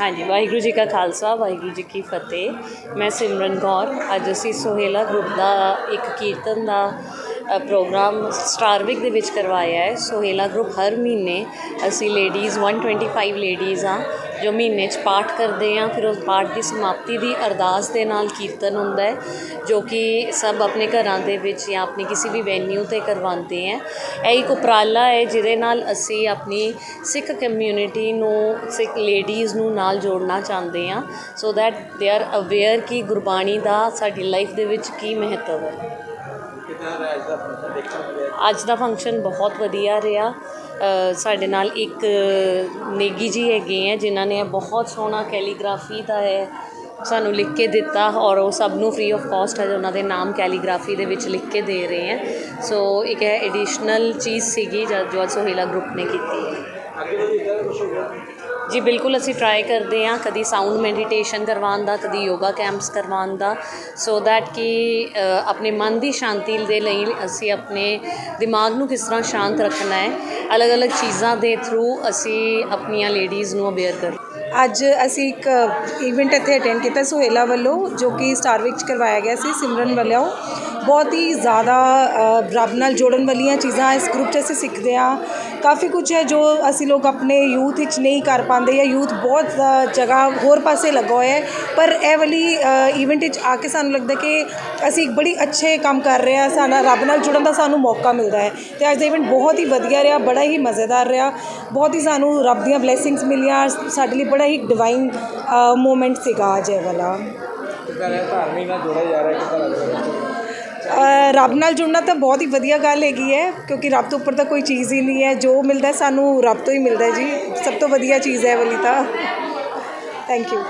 ਹਾਂਜੀ, ਵਾਹਿਗੁਰੂ ਜੀ ਕਾ ਖਾਲਸਾ, ਵਾਹਿਗੁਰੂ ਜੀ ਕੀ ਫਤਿਹ। ਮੈਂ ਸਿਮਰਨ ਕੌਰ, ਅੱਜ ਅਸੀਂ ਸੋਹੇਲਾ ਗਰੁੱਪ ਦਾ ਇੱਕ ਕੀਰਤਨ ਦਾ ਪ੍ਰੋਗਰਾਮ ਸਟਾਰਵਿਕ ਦੇ ਵਿੱਚ ਕਰਵਾਇਆ ਹੈ। ਸੋਹੇਲਾ ਗਰੁੱਪ ਹਰ ਮਹੀਨੇ ਅਸੀਂ ਲੇਡੀਜ਼ 125 ਲੇਡੀਜ਼ ਆ ਜੋ ਮਹੀਨੇ 'ਚ ਪਾਠ ਕਰਦੇ ਆ ਫਿਰ ਉਸ ਪਾਠ ਦੀ ਸਮਾਪਤੀ ਦੀ ਅਰਦਾਸ ਦੇ ਨਾਲ ਕੀਰਤਨ ਹੁੰਦਾ ਹੈ, ਜੋ ਕਿ ਸਭ ਆਪਣੇ ਘਰਾਂ ਦੇ ਵਿੱਚ ਜਾਂ ਆਪਣੀ ਕਿਸੇ ਵੀ ਵੈਨਿਊ ਤੇ ਕਰਵਾਉਂਦੇ ਆ ਇਹ ਇੱਕ ਉਪਰਾਲਾ ਹੈ, ਜਿਹਦੇ ਨਾਲ ਅਸੀਂ ਆਪਣੀ ਸਿੱਖ ਕਮਿਊਨਿਟੀ ਨੂੰ, ਸਿੱਖ ਲੇਡੀਜ਼ ਨੂੰ ਨਾਲ ਜੋੜਨਾ ਚਾਹੁੰਦੇ ਆ so that they are aware ਕਿ ਗੁਰਬਾਣੀ ਦਾ ਸਾਡੀ ਲਾਈਫ ਦੇ ਵਿੱਚ ਕੀ ਮਹੱਤਵ ਹੈ। ਅੱਜ ਦਾ ਫੰਕਸ਼ਨ ਬਹੁਤ ਵਧੀਆ ਰਿਹਾ। ਸਾਡੇ ਨਾਲ ਇੱਕ ਨੇਗੀ ਜੀ ਹੈਗੇ ਹੈ ਜਿਨ੍ਹਾਂ ਨੇ ਬਹੁਤ ਸੋਹਣਾ ਕੈਲੀਗ੍ਰਾਫੀ ਦਾ ਹੈ। ਸਾਨੂੰ ਲਿਖ ਕੇ ਦਿੱਤਾ ਔਰ ਉਹ ਸਭ ਨੂੰ ਫ੍ਰੀ ਆਫ ਕਾਸਟ ਹੈ ਉਹਨਾਂ ਦੇ ਨਾਮ ਕੈਲੀਗ੍ਰਾਫੀ ਦੇ ਵਿੱਚ ਲਿਖ ਕੇ ਦੇ ਰਹੇ ਹੈ ਸੋ ਇੱਕ ਹੈ ਐਡੀਸ਼ਨਲ ਚੀਜ਼ ਸੀਗੀ ਜੋ ਅੱਜ ਸੋਹਿਲਾ ਗਰੁੱਪ ਨੇ ਕੀਤੀ ਹੈ। ਅੱਗੇ ਤੋਂ ਜੀ, ਬਿਲਕੁਲ ਅਸੀਂ ਟਰਾਈ ਕਰਦੇ ਹਾਂ ਕਦੀ ਸਾਊਂਡ ਮੈਡੀਟੇਸ਼ਨ ਕਰਵਾਉਣ ਦਾ, ਕਦੀ ਯੋਗਾ ਕੈਂਪਸ ਕਰਵਾਉਣ ਦਾ ਸੋ ਦੈਟ ਕਿ ਆਪਣੇ ਮਨ ਦੀ ਸ਼ਾਂਤੀ ਦੇ ਲਈ ਅਸੀਂ ਆਪਣੇ ਦਿਮਾਗ ਨੂੰ ਕਿਸ ਤਰ੍ਹਾਂ ਸ਼ਾਂਤ ਰੱਖਣਾ ਹੈ, ਅਲੱਗ-ਅਲੱਗ ਚੀਜ਼ਾਂ ਦੇ ਥਰੂ ਅਸੀਂ ਆਪਣੀਆਂ ਲੇਡੀਜ਼ ਨੂੰ ਅਵੇਅਰ ਕਰ ਅੱਜ ਅਸੀਂ ਇੱਕ ਇਵੈਂਟ ਇੱਥੇ ਅਟੈਂਡ ਕੀਤਾ ਸੁਹੇਲਾ ਵੱਲੋਂ, ਜੋ ਕਿ ਸਟਾਰ ਵਿੱਚ ਕਰਵਾਇਆ ਗਿਆ ਸੀ, ਸਿਮਰਨ ਵੱਲੋਂ। ਬਹੁਤ ਹੀ ਜ਼ਿਆਦਾ ਰੱਬ ਨਾਲ ਜੋੜਨ ਵਾਲੀਆਂ ਚੀਜ਼ਾਂ ਇਸ ਗਰੁੱਪ 'ਚ ਅਸੀਂ ਸਿੱਖਦੇ ਹਾਂ। ਕਾਫੀ ਕੁਝ ਹੈ ਜੋ ਅਸੀਂ ਲੋਕ ਆਪਣੇ ਯੂਥ ਵਿੱਚ ਨਹੀਂ ਕਰ ਪਾਉਂਦੇ ਜਾਂ ਯੂਥ ਬਹੁਤ ਜਗ੍ਹਾ ਹੋਰ ਪਾਸੇ ਲੱਗਾ ਹੋਇਆ ਹੈ। ਪਰ ਇਹ ਵਾਲੀ ਇਵੈਂਟ ਵਿੱਚ ਆ ਕੇ ਸਾਨੂੰ ਲੱਗਦਾ ਕਿ ਅਸੀਂ ਇੱਕ ਬੜੀ ਅੱਛੇ ਕੰਮ ਕਰ ਰਹੇ ਹਾਂ। ਸਾਡਾ ਰੱਬ ਨਾਲ ਜੁੜਨ ਦਾ ਸਾਨੂੰ ਮੌਕਾ ਮਿਲਦਾ ਹੈ। ਤੇ ਅੱਜ ਦਾ ਇਵੈਂਟ ਬਹੁਤ ਹੀ ਵਧੀਆ ਰਿਹਾ, ਬੜਾ ਹੀ ਮਜ਼ੇਦਾਰ ਰਿਹਾ। ਬਹੁਤ ਹੀ ਸਾਨੂੰ ਰੱਬ ਦੀਆਂ ਬਲੇਸਿੰਗਸ ਮਿਲੀਆਂ। ਸਾਡੇ ਲਈ ਬੜਾ ਹੀ ਡਿਵਾਈਨ ਮੂਮੈਂਟ ਸੀਗਾ ਅੱਜ ਇਹ ਵਾਲਾ। ਧਾਰਮਿਕ ਨਾਲ ਜੋੜਿਆ ਜਾ ਰਿਹਾ ਕਿਦਾਂ ਲੱਗ ਰਿਹਾ ਰੱਬ ਨਾਲ ਜੁੜਨਾ ਤਾਂ ਬਹੁਤ ਹੀ ਵਧੀਆ ਗੱਲ ਹੈਗੀ ਹੈ, ਕਿਉਂਕਿ ਰੱਬ ਤੋਂ ਉੱਪਰ ਤਾਂ ਕੋਈ ਚੀਜ਼ ਹੀ ਨਹੀਂ ਹੈ। ਜੋ ਮਿਲਦਾ ਸਾਨੂੰ ਰੱਬ ਤੋਂ ਹੀ ਮਿਲਦਾ ਜੀ। ਸਭ ਤੋਂ ਵਧੀਆ ਚੀਜ਼ ਹੈ ਵਾਲੀ ਤਾਂ। ਥੈਂਕ ਯੂ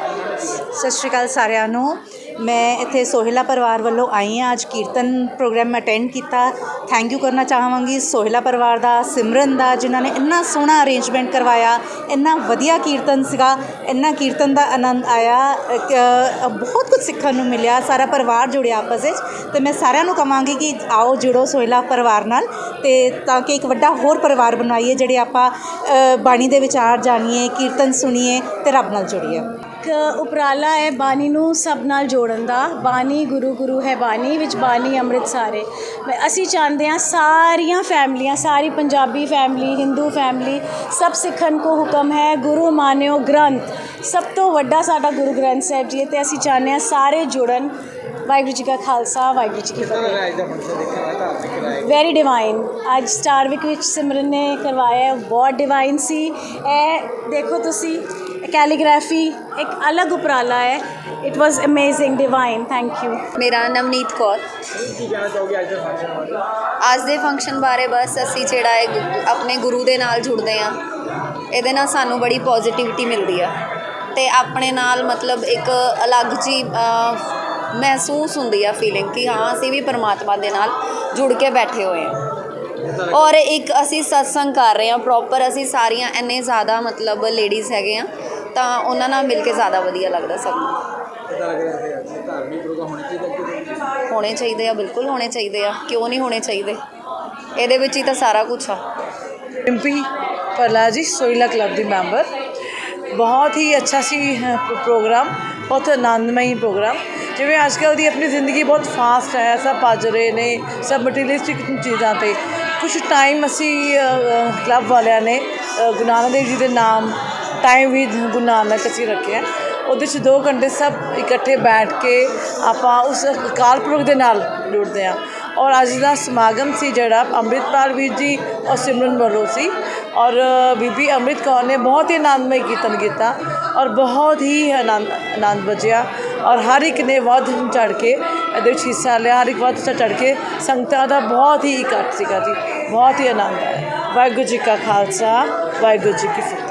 ਸਤਿ ਸ਼੍ਰੀ ਅਕਾਲ ਸਾਰਿਆਂ ਨੂੰ। ਮੈਂ ਇੱਥੇ ਸੋਹਿਲਾ ਪਰਿਵਾਰ ਵੱਲੋਂ ਆਈ ਹਾਂ। ਅੱਜ ਕੀਰਤਨ ਪ੍ਰੋਗਰਾਮ ਅਟੈਂਡ ਕੀਤਾ। ਥੈਂਕ ਯੂ ਕਰਨਾ ਚਾਹਾਂਗੀ। ਸੋਹਿਲਾ ਪਰਿਵਾਰ ਦਾ, ਸਿਮਰਨ ਦਾ, ਜਿਨ੍ਹਾਂ ਨੇ ਇੰਨਾ ਸੋਹਣਾ ਅਰੇਂਜਮੈਂਟ ਕਰਵਾਇਆ, ਇੰਨਾ ਵਧੀਆ ਕੀਰਤਨ ਸੀਗਾ, ਇੰਨਾ ਕੀਰਤਨ ਦਾ ਆਨੰਦ ਆਇਆ। ਬਹੁਤ ਕੁਝ ਸਿੱਖਣ ਨੂੰ ਮਿਲਿਆ। ਸਾਰਾ ਪਰਿਵਾਰ ਜੁੜਿਆ ਆਪਸ ਵਿੱਚ। ਤੇ ਮੈਂ ਸਾਰਿਆਂ ਨੂੰ ਕਹਾਂਗੀ ਕਿ ਆਓ ਜੁੜੋ ਸੋਹਿਲਾ ਪਰਿਵਾਰ ਨਾਲ। ਤੇ ਤਾਂ ਕਿ ਇੱਕ ਵੱਡਾ ਹੋਰ ਪਰਿਵਾਰ ਬਣਾਈਏ, ਜਿਹੜੇ ਆਪਾਂ ਬਾਣੀ ਦੇ ਵਿਚਾਰ ਜਾਣੀਏ, ਕੀਰਤਨ ਸੁਣੀਏ ਤੇ ਰੱਬ ਨਾਲ ਜੁੜੀਏ। ਇੱਕ ਉਪਰਾਲਾ ਹੈ ਬਾਣੀ ਨੂੰ ਸਭ ਨਾਲ ਜੋੜਨ ਦਾ। ਬਾਣੀ ਗੁਰੂ ਗੁਰੂ ਹੈ ਬਾਣੀ ਵਿੱਚ ਬਾਣੀ ਅੰਮ੍ਰਿਤ ਸਾਰੇ ਅਸੀਂ ਚਾਹੁੰਦੇ ਹਾਂ ਸਾਰੀਆਂ ਫੈਮਲੀਆਂ ਸਾਰੀ ਪੰਜਾਬੀ ਫੈਮਲੀ ਹਿੰਦੂ ਫੈਮਲੀ ਸਭ ਸਿੱਖਣ ਕੋ ਹੁਕਮ ਹੈ ਗੁਰੂ ਮਾਨਿਓ ਗ੍ਰੰਥ। ਸਭ ਤੋਂ ਵੱਡਾ ਸਾਡਾ ਗੁਰੂ ਗ੍ਰੰਥ ਸਾਹਿਬ ਜੀ ਤੇ ਅਸੀਂ ਚਾਹੁੰਦੇ ਹਾਂ ਸਾਰੇ ਜੁੜਨ। ਵਾਹਿਗੁਰੂ ਜੀ ਕਾ ਖਾਲਸਾ ਵਾਹਿਗੁਰੂ ਜੀ ਕੀ ਫਤਿਹ। ਵੈਰੀ ਡਿਵਾਈਨ ਅੱਜ ਸਟਾਰਵਿਕ ਵਿੱਚ ਸਿਮਰਨ ਨੇ ਕਰਵਾਇਆ ਬਹੁਤ ਡਿਵਾਈਨ ਸੀ। ਇਹ ਦੇਖੋ ਤੁਸੀਂ ਕੈਲੀਗ੍ਰਾਫੀ ਇੱਕ ਅਲੱਗ ਉਪਰਾਲਾ ਹੈ it was amazing divine thank you ਮੇਰਾ ਨਵਨੀਤ ਕੌਰ ਕੀ ਕਹਿਣਾ ਚਾਹੋਗੇ ਅੱਜ ਦੇ ਫੰਕਸ਼ਨ ਬਾਰੇ ਅੱਜ ਦੇ ਫੰਕਸ਼ਨ ਬਾਰੇ ਬਸ ਅਸੀਂ ਜਿਹੜਾ ਹੈ ਗੁ- ਆਪਣੇ ਗੁਰੂ ਦੇ ਨਾਲ ਜੁੜਦੇ ਆ ਇਹਦੇ ਨਾਲ ਸਾਨੂੰ ਬੜੀ ਪੋਜ਼ਿਟਿਵਿਟੀ ਮਿਲਦੀ ਆ ਤੇ ਆਪਣੇ ਨਾਲ ਮਤਲਬ ਇੱਕ ਅਲੱਗ ਜੀ ਮਹਿਸੂਸ ਹੁੰਦੀ ਆ ਫੀਲਿੰਗ ਕਿ ਹਾਂ ਅਸੀਂ ਵੀ ਪਰਮਾਤਮਾ ਦੇ ਨਾਲ ਜੁੜ ਕੇ ਬੈਠੇ ਹੋਏ ਆ ਔਰ ਇੱਕ ਅਸੀਂ ਸਤਸੰਗ ਕਰ ਰਹੇ ਆ ਪ੍ਰੋਪਰ ਅਸੀਂ ਸਾਰੀਆਂ ਇੰਨੇ ਜ਼ਿਆਦਾ ਮਤਲਬ ਲੇਡੀਜ਼ ਹੈਗੇ ਆ ਤਾਂ ਉਹਨਾਂ ਨਾਲ ਮਿਲ ਕੇ ਜ਼ਿਆਦਾ ਵਧੀਆ ਲੱਗਦਾ ਸਭ ਨੂੰ। ਕਿਦਾਂ ਲੱਗ ਰਿਹਾ ਹੈ ਅੱਜ ਧਾਰਮਿਕ ਪ੍ਰੋਗਰਾਮ ਹੋਣੇ ਚਾਹੀਦੇ ਕਿ ਹੋਣੇ ਚਾਹੀਦੇ ਆ ਬਿਲਕੁਲ ਹੋਣੇ ਚਾਹੀਦੇ ਆ ਕਿਉਂ ਨਹੀਂ ਹੋਣੇ ਚਾਹੀਦੇ? ਇਹਦੇ ਵਿੱਚ ਹੀ ਤਾਂ ਸਾਰਾ ਕੁਝ ਆ। ਰਿੰਪੀ ਪਰਲਾ ਜੀ ਸੋਇਲਾ ਕਲੱਬ ਦੀ ਮੈਂਬਰ। ਬਹੁਤ ਹੀ ਅੱਛਾ ਸੀ ਪ- ਪ੍ਰੋਗਰਾਮ ਬਹੁਤ ਆਨੰਦਮਈ ਪ੍ਰੋਗਰਾਮ। ਜਿਵੇਂ ਅੱਜ ਕੱਲ੍ਹ ਦੀ ਆਪਣੀ ਜ਼ਿੰਦਗੀ ਬਹੁਤ ਫਾਸਟ ਹੈ ਸਭ ਭੱਜ ਰਹੇ ਨੇ ਸਭ ਮਟੀਰੀਅਲਿਸਟਿਕ ਚੀਜ਼ਾਂ ਤੇ। ਕੁਝ ਟਾਈਮ ਅਸੀਂ ਕਲੱਬ ਵਾਲਿਆਂ ਨੇ ਗੁਰੂ ਨਾਨਕ ਦੇਵ ਜੀ ਦੇ ਨਾਮ ਟਾਈਮ ਵੀ ਗੁਰੂ ਨਾਨਕ ਅਸੀਂ ਰੱਖਿਆ। ਉਹਦੇ 'ਚ 2 ਘੰਟੇ ਸਭ ਇਕੱਠੇ ਬੈਠ ਕੇ ਆਪਾਂ ਉਸ ਅਕਾਲ ਪੁਰਖ ਦੇ ਨਾਲ ਜੁੜਦੇ ਹਾਂ। ਔਰ ਅੱਜ ਦਾ ਸਮਾਗਮ ਸੀ ਜਿਹੜਾ ਅੰਮ੍ਰਿਤਪਾਲ ਵੀਰ ਜੀ ਔਰ ਸਿਮਰਨ ਵੱਲੋਂ ਸੀ। ਔਰ ਬੀਬੀ ਅੰਮ੍ਰਿਤ ਕੌਰ ਨੇ ਬਹੁਤ ਹੀ ਆਨੰਦਮਈ ਕੀਰਤਨ ਕੀਤਾ ਔਰ ਬਹੁਤ ਹੀ ਆਨੰਦ ਆਨੰਦ ਬਚਿਆ। ਔਰ ਹਰ ਇੱਕ ਨੇ ਵੱਧ ਚੜ ਕੇ ਇਹਦੇ ਵਿੱਚ ਹਿੱਸਾ ਲਿਆ, ਹਰ ਇੱਕ ਵੱਧ ਚੜ ਕੇ ਸੰਗਤਾਂ ਦਾ ਬਹੁਤ ਹੀ ਇਕੱਠ ਸੀਗਾ ਜੀ, ਬਹੁਤ ਹੀ ਆਨੰਦ ਆਇਆ। ਵਾਹਿਗੁਰੂ ਜੀ ਕਾ ਖਾਲਸਾ, ਵਾਹਿਗੁਰੂ ਜੀ ਕੀ ਫਤਿਹ।